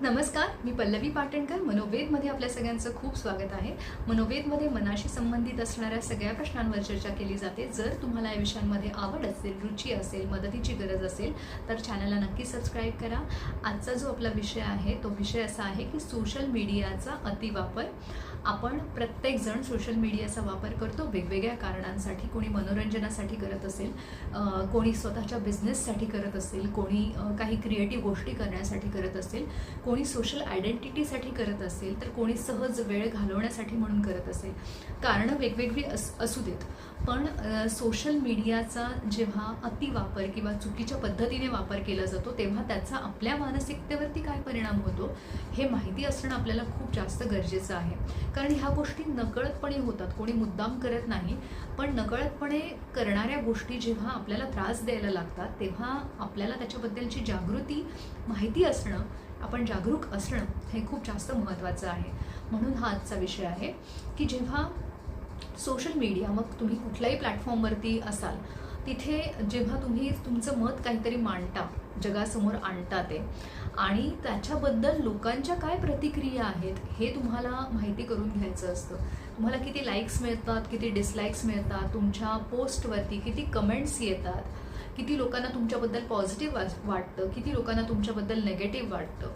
नमस्कार मी पल्लवी पाटणकर. मनोवेदमध्ये आपल्या सगळ्यांचं खूप स्वागत आहे. मनोवेदमध्ये मनाशी संबंधित असणाऱ्या सगळ्या प्रश्नांवर चर्चा केली जाते. जर तुम्हाला या विषयांमध्ये आवड असेल रुची असेल मदतीची गरज असेल तर चॅनलला नक्की सबस्क्राईब करा. आजचा जो आपला विषय आहे तो विषय असा आहे की सोशल मीडियाचा अतिवापर. आपण प्रत्येकजण सोशल मीडियाचा वापर करतो. वेगवेगळ्या कारणांसाठी कोणी मनोरंजनासाठी करत असेल कोणी स्वतःच्या बिझनेससाठी करत असेल कोणी काही क्रिएटिव्ह गोष्टी करण्यासाठी करत असेल कोणी सोशल आयडेंटिटीसाठी करत असेल तर कोणी सहज वेळ घालवण्यासाठी म्हणून करत असेल. कारणं वेगवेगळी अस असू देत. पण सोशल मीडियाचा जेव्हा अतिवापर किंवा चुकीच्या पद्धतीने वापर केला जातो तेव्हा त्याचा आपल्या मानसिकतेवरती काय परिणाम होतो हे माहिती असणं आपल्याला खूप जास्त गरजेचं आहे. कारण ह्या गोष्टी नकळतपणे होतात. कोणी मुद्दाम करत नाही पण नकळतपणे करणाऱ्या गोष्टी जेव्हा आपल्याला त्रास द्यायला लागतात तेव्हा आपल्याला त्याच्याबद्दलची जागृती माहिती असणं आपण जागरूक असणं हे खूप जास्त महत्त्वाचं आहे. म्हणून हा आजचा विषय आहे की जेव्हा सोशल मीडिया मग तुम्ही कुठल्याही प्लॅटफॉर्मवरती असाल तिथे जेव्हा तुम्ही तुमचं मत काहीतरी मांडता जगासमोर आणता ते आणि त्याच्याबद्दल लोकांच्या काय प्रतिक्रिया आहेत हे तुम्हाला माहिती करून घ्यायचं असतं. तुम्हाला किती लाईक्स मिळतात किती डिसलाईक्स मिळतात तुमच्या पोस्टवरती किती कमेंट्स येतात किती लोकांना तुमच्याबद्दल पॉझिटिव्ह वाटतं किती लोकांना तुमच्याबद्दल नेगेटिव्ह वाटतं.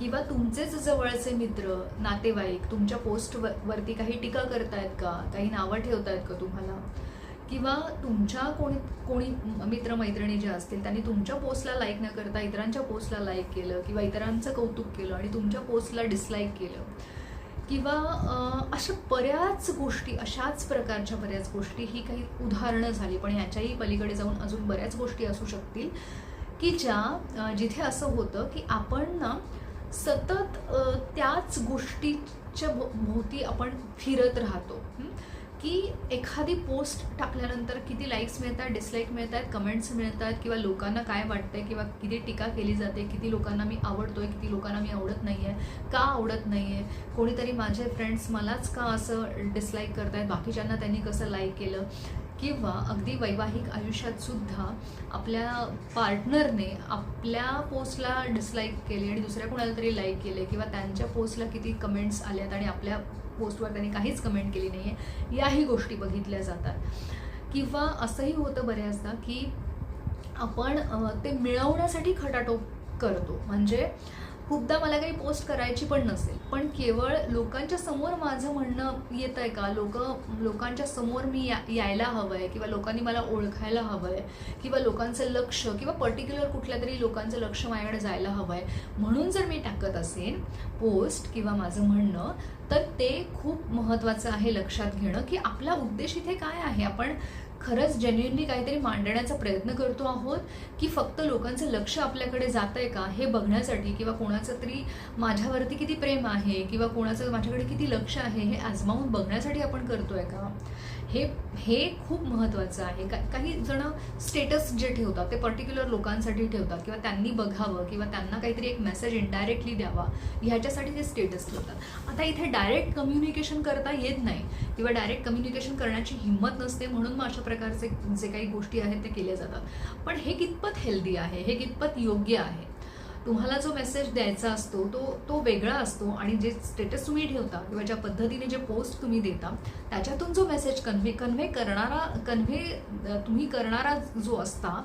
किंवा तुमचेच जवळचे मित्र नातेवाईक तुमच्या पोस्टवरती काही टीका करतायत का? काही नावं ठेवतायत का तुम्हाला? किंवा तुमच्या कोणी कोणी मित्रमैत्रिणी ज्या असतील त्यांनी तुमच्या पोस्टला लाईक न करता इतरांच्या पोस्टला लाईक केलं किंवा इतरांचं कौतुक केलं आणि तुमच्या पोस्टला डिसलाईक केलं. किंवा अशा बऱ्याच गोष्टी अशाच प्रकारच्या बऱ्याच गोष्टी ही काही उदाहरणं झाली पण याच्याही पलीकडे जाऊन अजून बऱ्याच गोष्टी असू शकतील की ज्या जिथे असं होतं की आपण ना सतत त्याच गोष्टीच्या भो- भोवती आपण फिरत राहतो. की एखादी पोस्ट टाकल्यानंतर किती लाईक्स मिळतात डिसलाईक मिळतात कमेंट्स मिळतात किंवा लोकांना काय वाटतंय किंवा किती टीका केली जाते किती लोकांना मी आवडतोय किती लोकांना मी आवडत नाही आहे का आवडत नाही आहे कोणीतरी माझे फ्रेंड्स मलाच का असं डिसलाईक करतायत बाकीच्यांना त्यांनी कसं लाईक केलं? किंवा अगदी वैवाहिक आयुष्यात सुद्धा आपल्या पार्टनरने आपल्या पोस्टला डिसलाईक केली आणि दुसऱ्या कोणाला तरी लाईक केले किंवा त्यांच्या पोस्टला किती कमेंट्स आल्यात आणि आपल्या पोस्टवर त्यांनी काहीच कमेंट केली नाही आहे याही गोष्टी बघितल्या जातात. किंवा असंही होतं बऱ्याचदा की आपण ते मिळवण्यासाठी खटाटोप करतो. म्हणजे खूपदा मला काही पोस्ट करायची पण नसेल. पण केवळ लोकांच्या समोर माझं म्हणणं येत आहे का? लोक लोकांच्या समोर मी या यायला हवं आहे किंवा लोकांनी मला ओळखायला हवं आहे किंवा लोकांचं लक्ष किंवा पर्टिक्युलर कुठल्या तरी लोकांचं लक्ष माझ्याकडे जायला हवं आहे म्हणून जर मी टाकत असेन पोस्ट किंवा माझं म्हणणं तर ते खूप महत्त्वाचं आहे लक्षात घेणं की आपला उद्देश इथे काय आहे? आपण खरंच जेन्युनली काहीतरी मांडण्याचा प्रयत्न करतो आहोत की फक्त लोकांचं लक्ष आपल्याकडे जात आहे का? हे बघण्यासाठी किंवा कोणाचं तरी माझ्यावरती किती प्रेम आहे किंवा कोणाचं माझ्याकडे किती लक्ष आहे हे आजमावून बघण्यासाठी आपण करतो आहे का? हे हे खूप महत्त्वाचं आहे. का काही जण स्टेटस जे ठेवतात ते पर्टिक्युलर लोकांसाठी ठेवतात किंवा त्यांनी बघावं किंवा त्यांना काहीतरी एक मेसेज इनडायरेक्टली द्यावा ह्याच्यासाठी ते स्टेटस ठेवतात. आता इथे डायरेक्ट कम्युनिकेशन करता येत नाही किंवा डायरेक्ट कम्युनिकेशन करण्याची हिंमत नसते म्हणून मग अशा प्रकारचे जे काही गोष्टी आहेत ते केल्या जातात. पण हे कितपत हेल्दी आहे? हे कितपत योग्य आहे? तुम्हाला जो मेसेज द्यायचा असतो तो तो वेगळा असतो आणि जे स्टेटस तुम्ही ठेवता किंवा ज्या पद्धतीने जे पोस्ट तुम्ही देता त्याच्यातून जो मेसेज कन्व्हे कन्व्हे करणारा कन्व्हे तुम्ही करणारा जो असता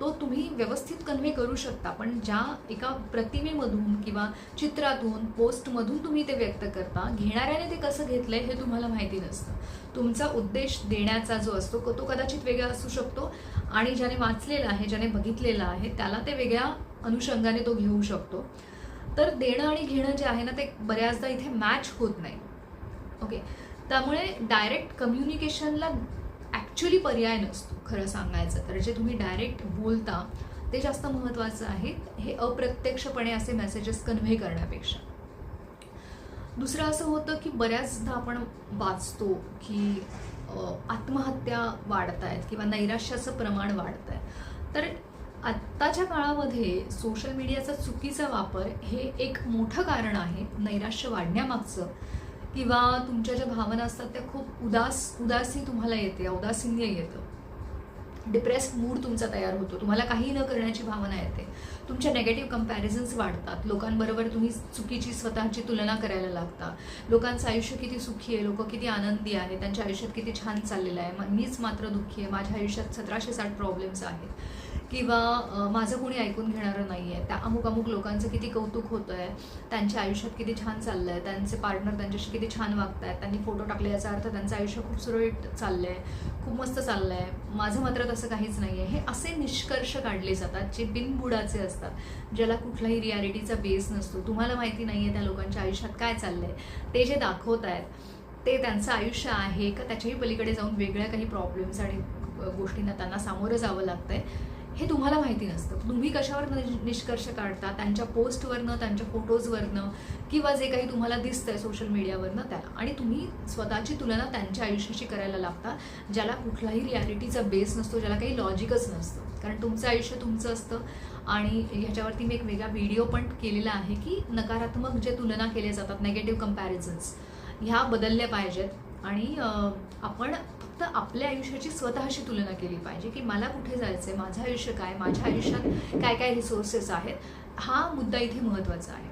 तो तुम्ही व्यवस्थित कन्व्हे करू शकता. पण ज्या एका प्रतिमेमधून किंवा चित्रातून पोस्टमधून तुम्ही ते व्यक्त करता घेणाऱ्याने ते कसं घेतलं आहे हे तुम्हाला माहिती नसतं. तुमचा उद्देश देण्याचा जो असतो तो कदाचित वेगळा असू शकतो आणि ज्याने वाचलेला आहे ज्याने बघितलेला आहे त्याला ते वेगळ्या अनुषंगाने तो घेऊ शकतो. तर देणं आणि घेणं जे आहे ना ते बऱ्याचदा इथे मॅच होत नाही. ओके त्यामुळे डायरेक्ट कम्युनिकेशनला ॲक्च्युली पर्याय नसतो खरं सांगायचं तर. जे तुम्ही डायरेक्ट बोलता ते जास्त महत्त्वाचं आहे. हे अप्रत्यक्षपणे असे मेसेजेस कन्व्हे करण्यापेक्षा. दुसरं असं होतं की बऱ्याचदा आपण वाचतो की आत्महत्या वाढत आहेत किंवा नैराश्याचं प्रमाण वाढत आहे तर आत्ताच्या काळामध्ये सोशल मीडियाचा चुकीचा वापर हे एक मोठं कारण आहे नैराश्य वाढण्यामागचं. किंवा तुमच्या ज्या भावना असतात त्या खूप उदास उदासी तुम्हाला येते औदासिन्य येतं. डिप्रेस्ड मूड तुमचा तयार होतो. तुम्हाला काही न करण्याची भावना येते. तुमच्या नेगेटिव्ह कम्पॅरिझन्स वाढतात. लोकांबरोबर तुम्ही चुकीची स्वतःची तुलना करायला लागता. लोकांचं आयुष्य किती सुखी आहे लोक किती आनंदी आहे त्यांच्या आयुष्यात किती छान चाललेलं आहे. मीच मात्र दुःखी आहे. माझ्या आयुष्यात सतराशे साठ प्रॉब्लेम्स आहेत. किंवा माझं कोणी ऐकून घेणारं नाही आहे त्या अमुक अमुक लोकांचं किती कौतुक होतं आहे त्यांच्या आयुष्यात किती छान चाललं आहे त्यांचे पार्टनर त्यांच्याशी किती छान वागत आहेत त्यांनी फोटो टाकले याचा अर्थ त्यांचं आयुष्य खूप सुरळीत चाललं आहे खूप मस्त चाललं आहे माझं मात्र तसं काहीच नाही आहे हे असे निष्कर्ष काढले जातात जे बिनबुडाचे असतात ज्याला कुठलाही रियालिटीचा बेस नसतो. तुम्हाला माहिती नाही आहे त्या लोकांच्या आयुष्यात काय चाललं आहे ते जे दाखवत आहेत ते त्यांचं आयुष्य आहे का? त्याच्याही पलीकडे जाऊन वेगळ्या काही प्रॉब्लेम्स आणि गोष्टींना त्यांना सामोरं जावं लागतं आहे हे तुम्हाला माहिती नसतं. तुम्ही कशावर निष्कर्ष काढता? त्यांच्या पोस्टवरनं त्यांच्या फोटोजवरनं किंवा जे काही तुम्हाला दिसतंय सोशल मीडियावरनं त्याला. आणि तुम्ही स्वतःची तुलना त्यांच्या आयुष्याशी करायला लागता ज्याला कुठलाही रियालिटीचा बेस नसतो ज्याला काही लॉजिकच नसतं. कारण तुमचं आयुष्य तुमचं असतं. आणि ह्याच्यावरती मी एक वेगळा व्हिडिओ पण केलेला आहे की नकारात्मक जे तुलना केल्या जातात नेगेटिव्ह कम्पॅरिझन्स ह्या बदलल्या पाहिजेत. आणि आपण फक्त आपल्या आयुष्याची स्वतःशी तुलना केली पाहिजे की मला कुठे जायचं आहे माझं आयुष्य काय माझ्या आयुष्यात काय काय रिसोर्सेस आहेत हा मुद्दा इथे महत्त्वाचा आहे.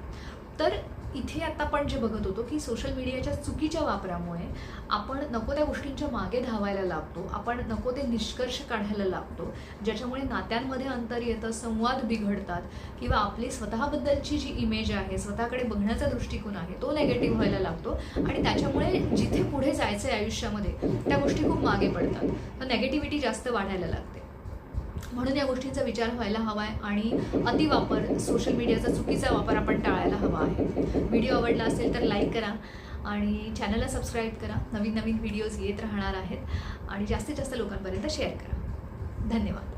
तर इथे आता आपण जे बघत होतो की सोशल मीडियाच्या चुकीच्या वापरामुळे आपण नको त्या गोष्टींच्या मागे धावायला लागतो आपण नको ते निष्कर्ष काढायला लागतो ज्याच्यामुळे नात्यांमध्ये अंतर येतं संवाद बिघडतात किंवा आपली स्वतःबद्दलची जी इमेज आहे स्वतःकडे बघण्याचा दृष्टिकोन आहे तो नेगेटिव्ह व्हायला लागतो आणि त्याच्यामुळे जिथे पुढे जायचं आहे आयुष्यामध्ये त्या गोष्टी खूप मागे पडतात. तर नेगेटिव्हिटी जास्त वाढायला लागते. म्हणून या गोष्टींचा विचार व्हायला हवा आहे आणि अतिवापर सोशल मीडियाचा चुकीचा वापर आपण टाळायला हवा आहे. व्हिडिओ आवडला असेल तर लाईक करा आणि चॅनलला सबस्क्राईब करा. नवीन नवीन व्हिडिओज येत राहणार आहेत आणि जास्तीत जास्त लोकांपर्यंत शेअर करा. धन्यवाद.